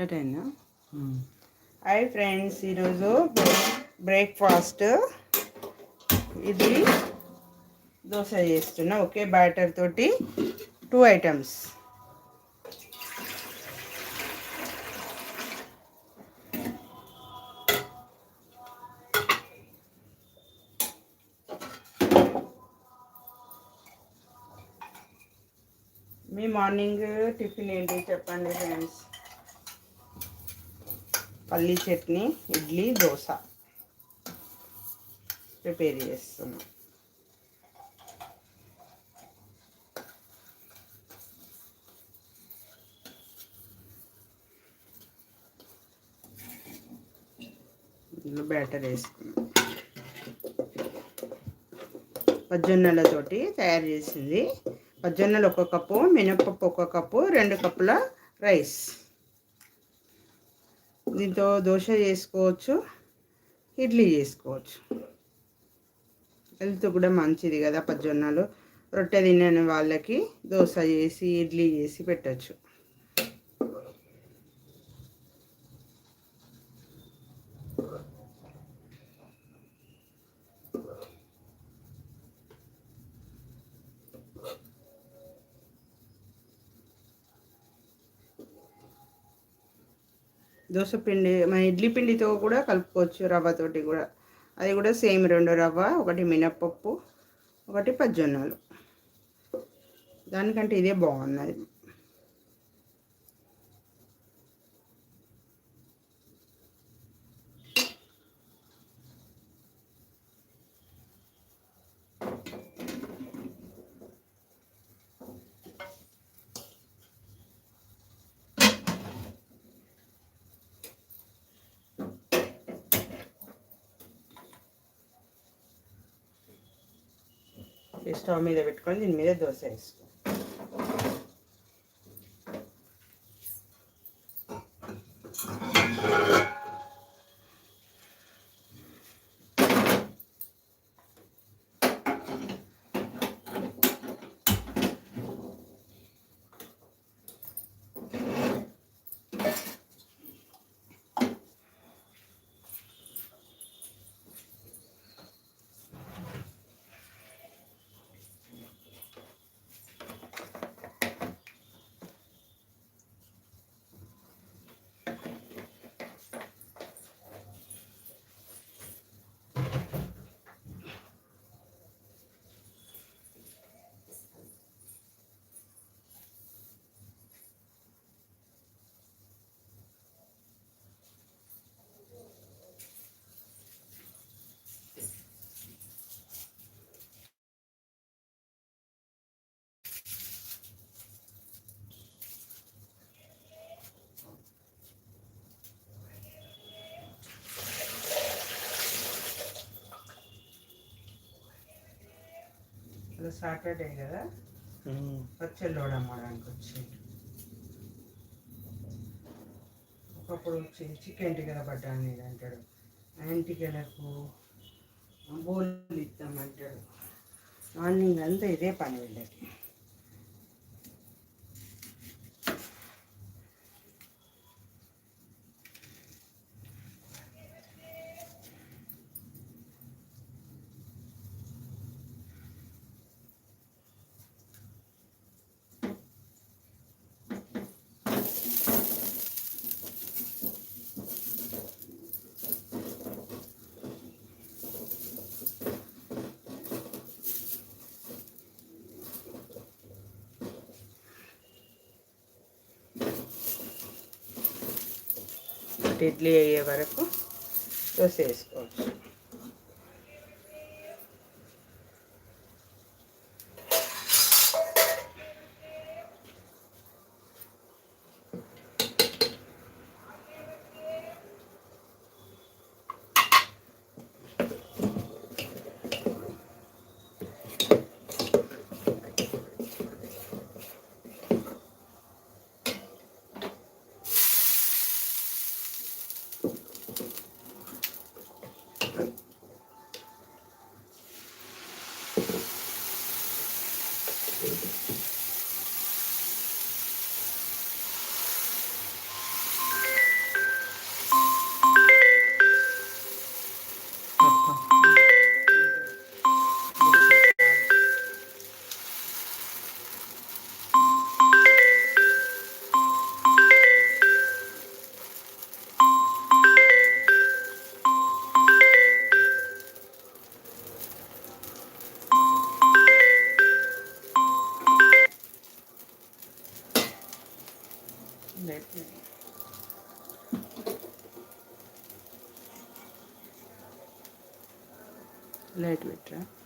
Start అయిందా hi friends ఈరోజు breakfast. ఇది దోశ చేస్తున్నా. ఒకే బ్యాటర్ తోటి టూ ఐటమ్స్. మీ మార్నింగ్ టిఫిన్ ఏంటి చెప్పండి ఫ్రెండ్స్? పల్లీ చట్నీ ఇడ్లీ దోశ. ప్రిపేర్ చేస్తున్నాం. ఇందులో బ్యాటర్ వేసుకున్నాం. పజ్జొన్నలతోటి తయారు చేసింది. పజ్జొన్నలు ఒక కప్పు మినపప్పు ఒక కప్పు రెండు కప్పుల రైస్. దీంతో దోశ చేసుకోవచ్చు ఇడ్లీ చేసుకోవచ్చు. హెల్త్ కూడా మంచిది కదా పజ్జొన్నలు రొట్టె తినని వాళ్ళకి దోశ చేసి ఇడ్లీ చేసి పెట్టచ్చు. దోశ పిండి మన ఇడ్లీ పిండితో కూడా కలుపుకోవచ్చు రవ్వతోటి కూడా. అది కూడా సేమ్ రెండు రవ్వ ఒకటి మినప్పప్పు ఒకటి పజ్జొన్నలు. దానికంటే ఇదే బాగున్నది. స్టవ్ మీద పెట్టుకొని దీని మీద దోశ వేసుకో. సాటర్డే కదా? పచ్చళ్ళు అమ్మడానికి వచ్చి. ఒకప్పుడు వచ్చి చికెన్ టికెల పడ్డాను నేను అంటాడు. యాంటికెలకు బోళ్ళు ఇస్తామంటాడు మార్నింగ్ అంతా ఇదే పని వీళ్ళకి. ఇడ్లీ అయ్యే వరకు దోశ వేసుకోవచ్చు. tá?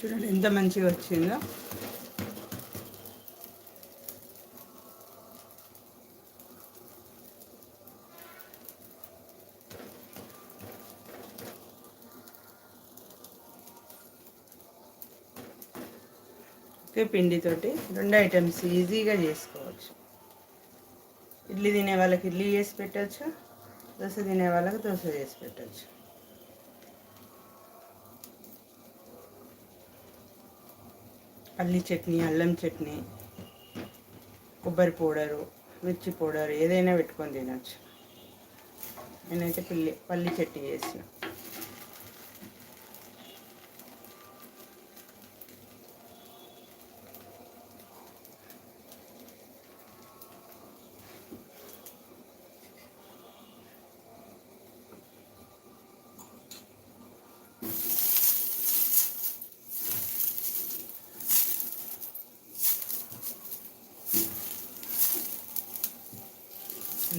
చూడండి ఎంత మంచిగా వచ్చిందో. ఒకే పిండితోటి రెండు ఐటమ్స్ ఈజీగా చేసుకోవచ్చు. ఇడ్లీ తినే వాళ్ళకి ఇడ్లీ చేసి పెట్టచ్చు దోశ తినే వాళ్ళకి దోశ చేసి పెట్టచ్చు. పల్లి చట్నీ అల్లం చట్నీ కొబ్బరి పౌడరు మిర్చి పౌడర్ ఏదైనా పెట్టుకొని తినచ్చు. నేనైతే పిల్లి పల్లి చట్నీ చేసిన.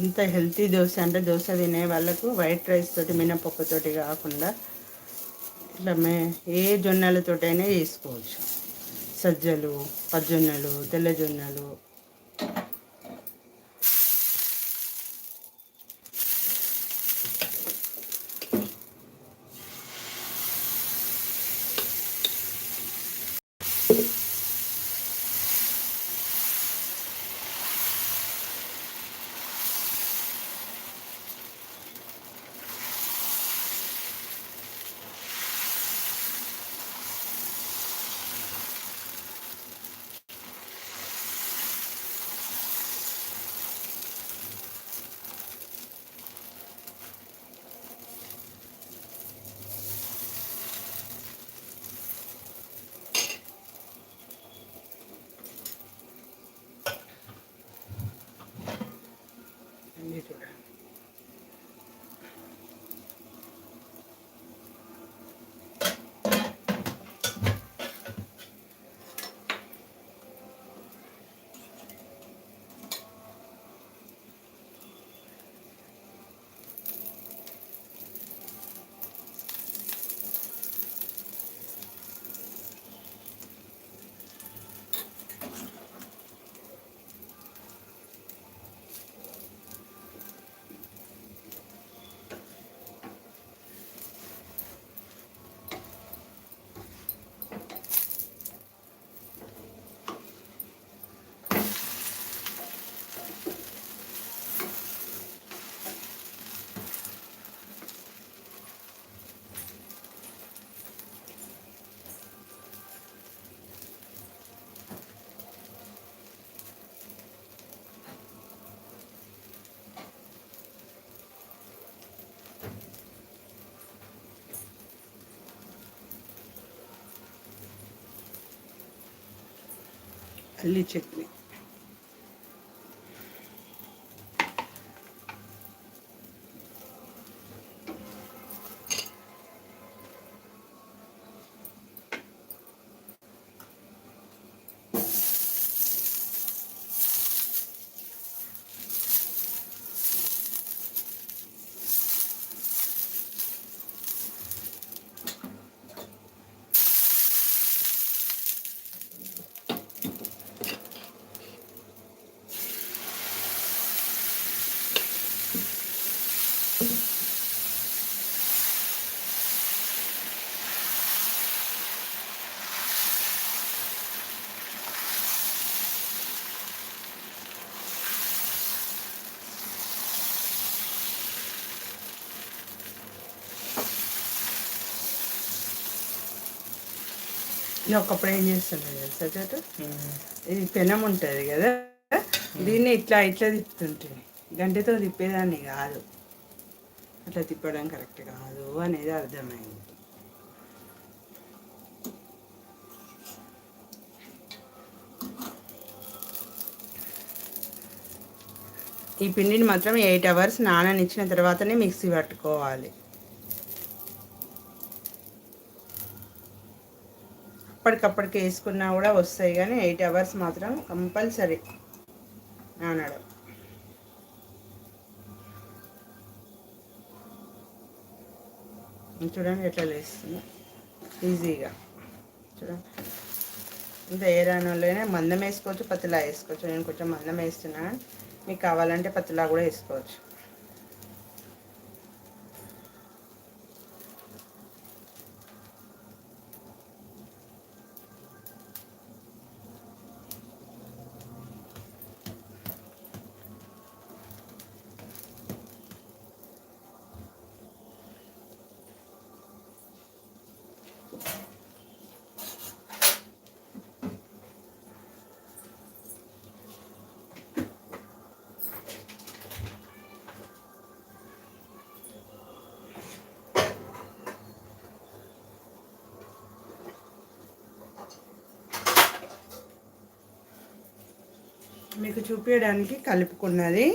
ఇంత హెల్తీ దోశ అంటే దోశ తినే వాళ్ళకు వైట్ రైస్ తోటి మినపప్పుతోటి కాకుండా ఇట్లా మే ఏ జొన్నలతోటైనా చేసుకోవచ్చు సజ్జలు పజ్జొన్నలు తెల్ల జొన్నలు. పల్లి చట్నీ నేను ఒకప్పుడు ఏం చేస్తున్నాను తెలుసా ఇది పెనం ఉంటుంది కదా దీన్ని ఇట్లా ఇట్లా తిప్పుతుంటుంది గంటతో తిప్పేదాన్ని కాదు. అట్లా తిప్పడం కరెక్ట్ కాదు అనేది అర్థమైంది. ఈ పిండిని మాత్రం ఎయిట్ అవర్స్ నాననిచ్చిన తర్వాతనే మిక్సీ పట్టుకోవాలి. అప్పటికప్పటికి వేసుకున్నా కూడా వస్తాయి కానీ ఎయిట్ అవర్స్ మాత్రం కంపల్సరీ నానడం. చూడండి ఎట్లా లేస్తుంది. ఈజీగా. చూడండి. ఇంత ఏ రానోళ్ళైనా మందం వేసుకోవచ్చు పత్తిలా వేసుకోవచ్చు. నేను కొంచెం మందం వేస్తున్నా. మీకు కావాలంటే పత్తిలా కూడా వేసుకోవచ్చు. మీకు చూపించడానికి కలుపుకున్నది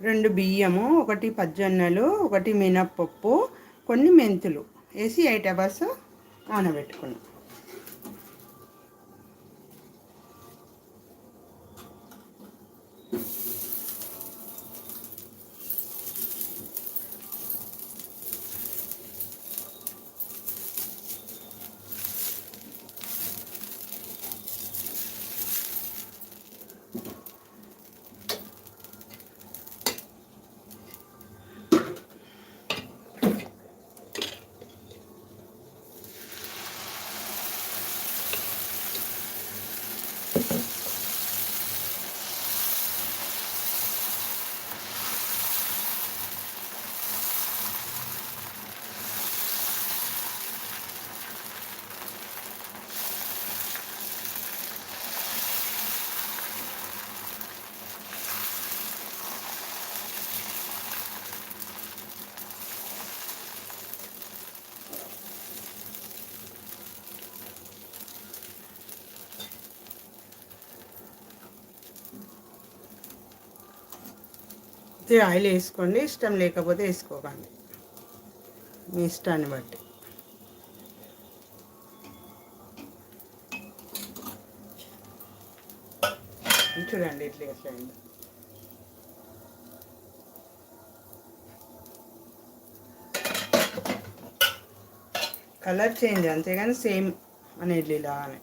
రెండు బియ్యము ఒకటి పజ్జొన్నలు ఒకటి మినప్పప్పు కొన్ని మెంతులు. వేసి ఎయిట్ అవర్స్ నానబెట్టుకున్నాం ఆయిల్ వేసుకోండి ఇష్టం లేకపోతే వేసుకోకండి. మీ ఇష్టాన్ని బట్టి. చూడండి ఇట్లా ఎట్లా అయింది. కలర్ చేంజ్ అంతేగాని సేమ్ అనేది ఇలానే.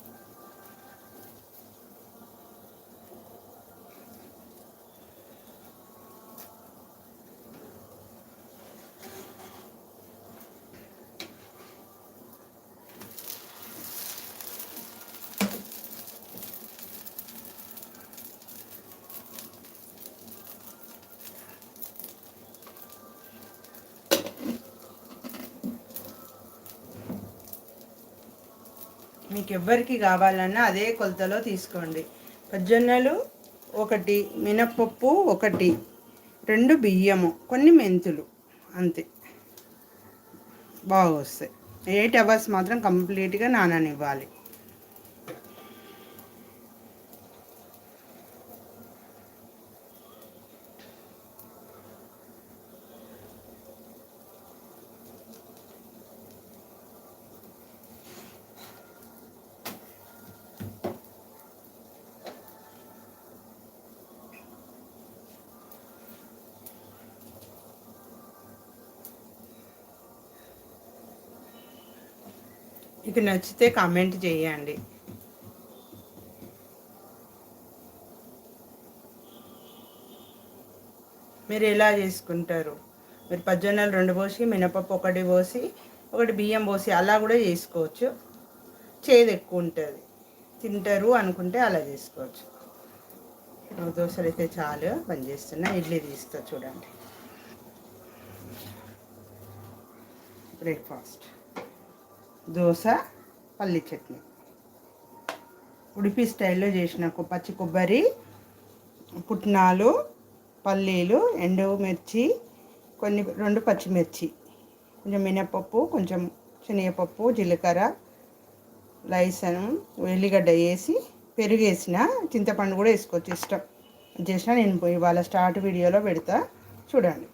మీకు ఎవ్వరికి కావాలన్నా అదే కొలతలో తీసుకోండి. పజ్జొన్నలు ఒకటి మినప్పప్పు ఒకటి రెండు బియ్యము కొన్ని మెంతులు అంతే. బాగా వస్తాయి ఎయిట్ అవర్స్ మాత్రం కంప్లీట్గా నాననివ్వాలి. మీకు నచ్చితే కామెంట్ చేయండి. మీరు ఎలా చేసుకుంటారు? మీరు పద్దెనాలు రెండు పోసి మినపప్పు ఒకటి పోసి ఒకటి బియ్యం పోసి అలా కూడా చేసుకోవచ్చు. చేదు ఎక్కువ ఉంటుంది. తింటారు అనుకుంటే అలా చేసుకోవచ్చు. దోశలు అయితే చాలు. బంద్ చేస్తున్నా. ఇడ్లీ తీస్తా చూడండి. బ్రేక్ఫాస్ట్ దోశ పల్లి చట్నీ. ఉడిపి స్టైల్లో చేసిన పచ్చి కొబ్బరి పుట్నాలు పల్లీలు ఎండుమిర్చి కొన్ని రెండు పచ్చిమిర్చి. కొంచెం మినపప్పు కొంచెం శనగపప్పు జీలకర్ర లైసను ఎల్లిగడ్డ వేసి పెరుగు వేసిన చింతపండు కూడా వేసుకోవచ్చు. ఇష్టం. చేసిన నేను పోయి ఇవాళ స్టార్ట్ వీడియోలో పెడతా. చూడండి.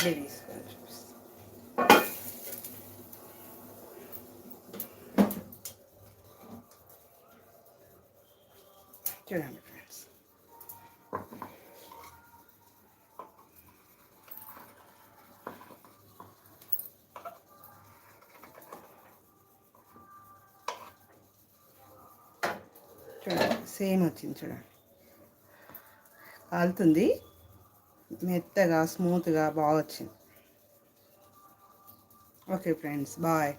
ఇప్పుడు తీసుకొని చూపిస్తా. చూడండి ఫ్రెండ్స్. చూడండి సేమ్ వచ్చింది చూడండి. కాలుతుంది. మెత్తగా స్మూత్గా బాగా వచ్చింది ఓకే ఫ్రెండ్స్ బాయ్